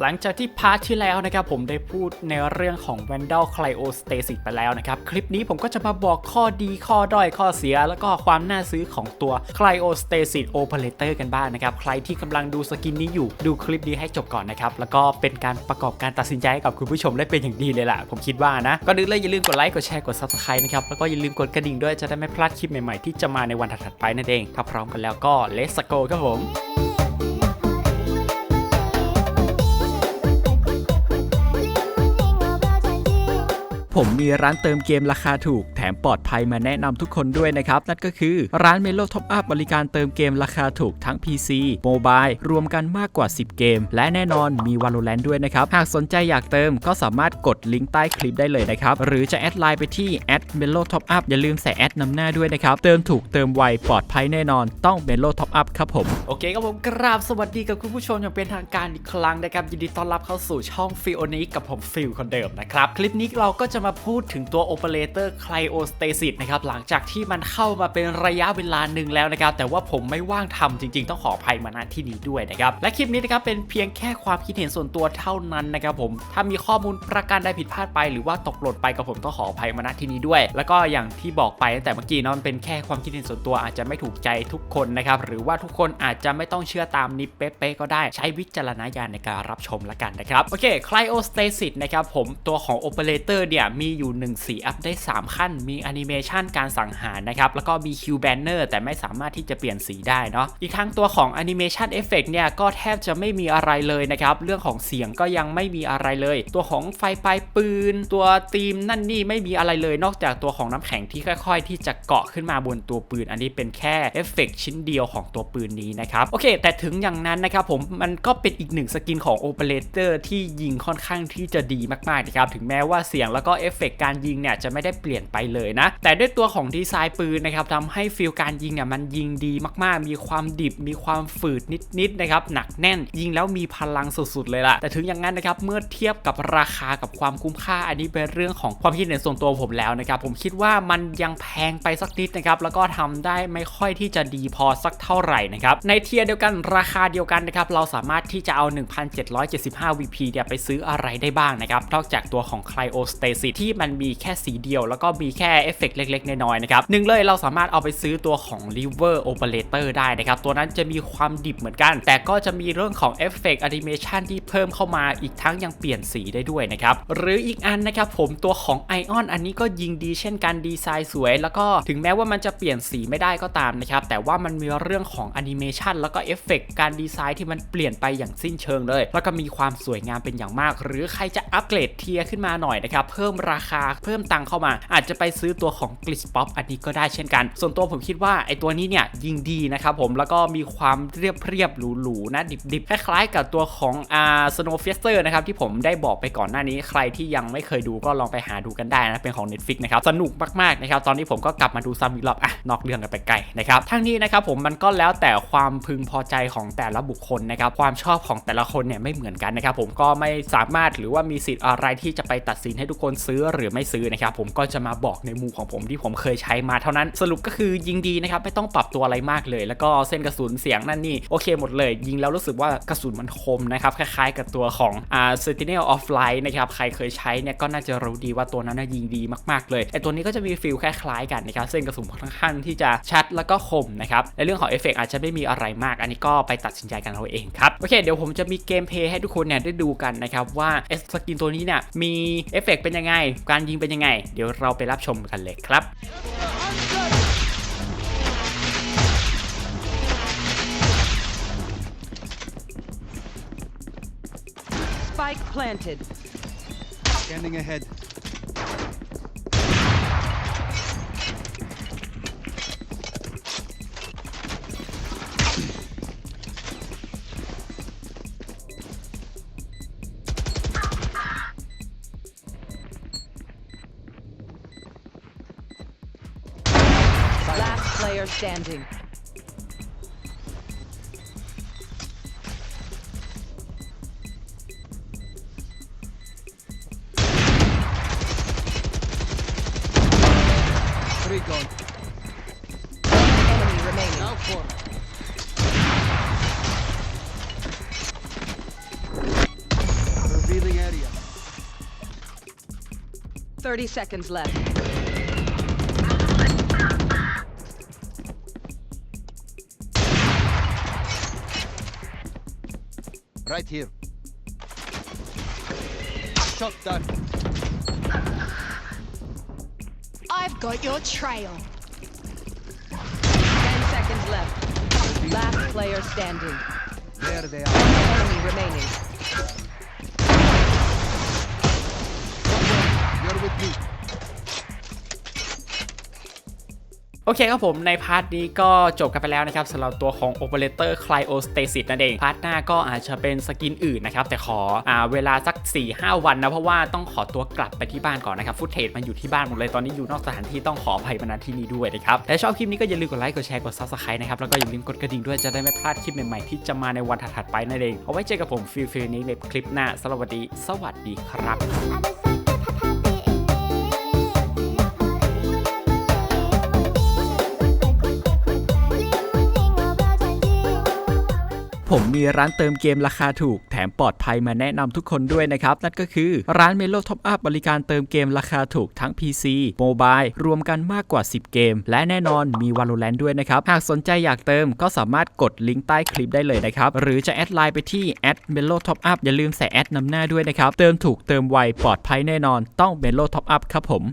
หลังจากที่พาร์ทที่แล้วนะครับผมได้พูดในเรื่องของ Vandal Cryostasis ไปแล้วนะครับ คลิปนี้ผมก็จะมาบอกข้อดีข้อด้อยข้อเสีย แล้วก็ความน่าซื้อของตัว Cryostasis Operator กันบ้างนะครับ ใครที่กำลังดูสกินนี้อยู่ดูคลิปนี้ให้จบก่อนนะครับ แล้วก็เป็นการประกอบการตัดสินใจให้กับคุณผู้ชมได้เป็นอย่างดีเลยล่ะ ผมคิดว่านะก็ดึงเลยอย่าลืมกดไลค์กดแชร์กด Subscribe นะครับแล้วก็อย่าลืมกดกระดิ่งด้วยจะได้ไม่พลาดคลิปใหม่ๆที่จะมาในวันถัดๆไปนั่นเองถ้าพร้อมกันแล้วก็ Let's go ครับผม ผมมีร้านเติมเกมราคาถูก แถมปลอดภัยมาแนะนำทุกคนด้วยนะครับ นั่นก็คือร้าน Melo Top Up บริการเติมเกมราคาถูกทั้ง PC Mobile รวมกันมากกว่า 10 เกม และแน่นอนมี Valorant ด้วยนะครับ หากสนใจอยากเติมก็สามารถกดลิงก์ใต้คลิปได้เลยนะครับ หรือจะแอดไลน์ไปที่ @melo top up อย่าลืมใส่แอดนำหน้าด้วยนะครับ เติมถูกเติมไวปลอดภัยแน่นอน ต้อง Melo Top Up ครับผมโอเคครับผมกราบสวัสดีกับคุณผู้ชมอย่างเป็นทางการอีกครั้งนะครับยินดีต้อนรับเข้าสู่ช่องฟิโอนิกกับผมฟิลคนเดิมนะครับคลิปนี้เราก็จะมาพูดถึงตัว Operator Cryostasis นะครับหลังจากที่มันเข้ามาเป็นระยะเวลาหนึ่งแล้วนะครับแต่ว่าผมไม่ว่างทำจริง ๆ ต้องขออภัยมาณที่นี้ด้วยนะครับและคลิปนี้นะครับเป็นเพียงแค่ความคิดเห็นส่วนตัวเท่านั้นนะครับผมถ้ามีข้อมูลประการใดผิดพลาดไป หรือว่าตกหล่นไปกับผมต้องขออภัยมาณที่นี้ด้วย แล้วก็อย่างที่บอกไปตั้งแต่เมื่อกี้นาะมันเป็นแค่ความคิดเห็นส่วนตัวอาจจะไม่ถูกใจทุกคนนะครับหรือว่าทุกคนอาจจะไม่ต้องเชื่อตามนี้เป๊ะๆก็ได้ใช้วิจารณญาณในการรับชมละกันนะครับโอเค Cryostasis นะครับผมตัวของ Operator เนี่ยมีอยู่1สีอัพได้ 3 ขั้น มีแอนิเมชันการสังหารนะครับ แล้วก็มี Q Banner แต่ไม่สามารถที่จะเปลี่ยนสีได้เนาะ อีกทั้งตัวของ Animation Effect เนี่ย ก็แทบจะไม่มีอะไรเลยนะครับ เรื่องของเสียงก็ยังไม่มีอะไรเลย ตัวของไฟปลายปืน ตัวธีมนั่นนี่ไม่มีอะไรเลยนอกจากตัวของน้ำแข็งที่ค่อย ๆ ที่จะเกาะขึ้นมาบนตัวปืน อันนี้เป็นแค่เอฟเฟกชิ้นเดียวของตัวปืนนี้นะครับโอเค แต่ถึงอย่างนั้นนะครับผมมันก็เป็นอีกหนึ่งสกินของโอเปอเรเตอร์ที่ยิงค่อนข้างที่จะดีมากๆนะครับถึงแม้ว่าเสียงแล้วก็เเอฟเฟกการยิงเนี่ยจะไม่ได้เปลี่ยนไปเลยนะ แต่ด้วยตัวของดีไซน์ปืนนะครับทำให้ฟีลการยิงเนี่ยมันยิงดีมากๆ มีความดิบ มีความฝืดนิดๆนะครับหนักแน่นยิงแล้วมีพลังสุดๆเลยล่ะ แต่ถึงอย่างนั้นนะครับเมื่อเทียบกับราคากับความคุ้มค่าอันนี้เป็นเรื่องของความคิดเห็นส่วนตัวผมแล้วนะครับผมคิดว่ามันยังแพงไปสักนิดนะครับแล้วก็ทำได้ไม่ค่อยที่จะดีพอสักเท่าไหร่นะครับในเทียร์เดียวกันราคาเดียวกันนะครับเราสามารถที่จะเอา 1,775 VP เนี่ยไปซื้ออะไรได้บ้างนะครับนอกจากตัวของ Cryostasis ที่มันมีแค่สีเดียว แล้วก็มีแค่เอฟเฟกต์เล็ก ๆ น้อยๆนะครับหนึ่งเลยเราสามารถเอาไปซื้อตัวของ River Operator ได้นะครับ ตัวนั้นจะมีความดิบเหมือนกัน แต่ก็จะมีเรื่องของเอฟเฟกต์แอนิเมชันที่เพิ่มเข้ามาอีกทั้งยังเปลี่ยนสีได้ด้วยนะครับ หรืออีกอันนะครับผมตัวของ Ion อันนี้ก็ยิงดีเช่นกันดีไซน์สวย แล้วก็ถึงแม้ว่ามันจะเปลี่ยนสีไม่ได้ก็ตามนะครับ แต่ว่ามันมีเรื่องของแอนิเมชันแล้วก็เอฟเฟกต์การดีไซน์ที่มันเปลี่ยนไปอย่างสิ้นเชิงเลย แล้วก็มีความสวยงามเป็นอย่างมาก หรือใครจะอัปเกรดเทียร์ขึ้นมาหน่อยนะครับเพิ่มราคาเพิ่มตังเข้ามา อาจจะไปซื้อตัวของ g l i t z Pop อันนี้ก็ได้เช่นกัน ส่วนตัวผมคิดว่าไอตัวนี้เนี่ยยิงดีนะครับผมแล้วก็มีความเรียบเรียบหรูๆนะดิบๆคล้ายๆ กับตัวของอ่า Snow Fiester นะครับที่ผมได้บอกไปก่อนหน้านี้ใครที่ยังไม่เคยดูก็ลองไปหาดูกันได้นะเป็นของ Netflix นะครับสนุกมากๆนะครับตอนนี้ผมก็กลับมาดูซ้ำอีกรอบอะนอกเรื่องกันไปไกลนะครับทั้งนี้นะครับผมมันก็แล้วแต่ความพึงพอใจของแต่ละบุคคลนะครับความชอบของแต่ละคนเนี่ยไม่เหมือนกันนะครับผมก็ไม่สามารถหรือว่ามีสิทธิ์อะไรที่จะไปตัดสินให้ทุกคนซื้อหรือไม่ซื้อนะครับผมก็จะมาบอกในมุมของผมที่ผมเคยใช้มาเท่านั้น สรุปก็คือยิงดีนะครับไม่ต้องปรับตัวอะไรมากเลย แล้วก็เส้นกระสุนเสียงนั่นนี่โอเคหมดเลย ยิงแล้วรู้สึกว่ากระสุนมันคมนะครับคล้ายๆกับตัวของอ่า Sentinel of Light นะครับใครเคยใช้เนี่ยก็น่าจะรู้ดีว่าตัวนั้นนะยิงดีมากๆเลยไอตัวนี้ก็จะมีฟิลคล้ายๆกันนะครับเส้นกระสุนค่อนข้างที่จะชัดแล้วก็คมนะครับในเรื่องของเอฟเฟกอาจจะไม่มีอะไรมาก อันนี้ก็ไปตัดสินใจกันเอาเองครับโอเคเดี๋ยวผมจะมีเกมเพลย์ให้ทุกคนเนี่ยได้ดูกันนะครับว่าเอสกินตัวนี้เนี่ยมีเอฟเฟกเป็นยังไงการยิงเป็นยังไง เดี๋ยวเราไปรับชมกันเลยครับ Spike planted. Scanning ahead. player standing. Three gone. Enemy remaining. Now forward. Revealing area. 30 seconds left. Right here. Shot down. I've got your trail. 10 seconds left. Last player standing. There they are. Enemy remaining. You're with me. โอเคครับผมในพาร์ทนี้ก็จบกันไปแล้วนะครับสำหรับตัวของ Operator Cryostasis นั่นเอง พาร์ทหน้าก็อาจจะเป็นสกินอื่นนะครับ แต่ขออ่าเวลาสัก 4-5 วันนะ เพราะว่าต้องขอตัวกลับไปที่บ้านก่อนนะครับฟุตเทจมันอยู่ที่บ้านหมดเลยตอนนี้อยู่นอกสถานที่ต้องขออภัยมาณที่นี้ด้วยนะครับและชอบคลิปนี้ก็อย่าลืมกดไลค์กดแชร์กด Subscribe นะครับแล้วก็อย่าลืมกดกระดิ่งด้วยจะได้ไม่พลาดคลิปใหม่ๆที่จะมาในวันถัดๆไปนั่นเองเอาไว้เจอกับผมฟิลฟิลนี้ในคลิปหน้าสวันนี้สวัสดีครับ ผมมีร้านเติมเกมราคาถูก แถมปลอดภัยมาแนะนำทุกคนด้วยนะครับ นั่นก็คือร้าน Melo Top Up บริการเติมเกมราคาถูกทั้ง PC โมบายรวมกันมากกว่า 10 เกม และแน่นอนมี Valorant ด้วยนะครับ หากสนใจอยากเติมก็สามารถกดลิงก์ใต้คลิปได้เลยนะครับ หรือจะแอดไลน์ไปที่ @melo top up อปอัพอย่าลืมใส่แอดนำหน้าด้วยนะครับ เติมถูกเติมไวปลอดภัยแน่นอนต้อง Melo Top Up ครับผม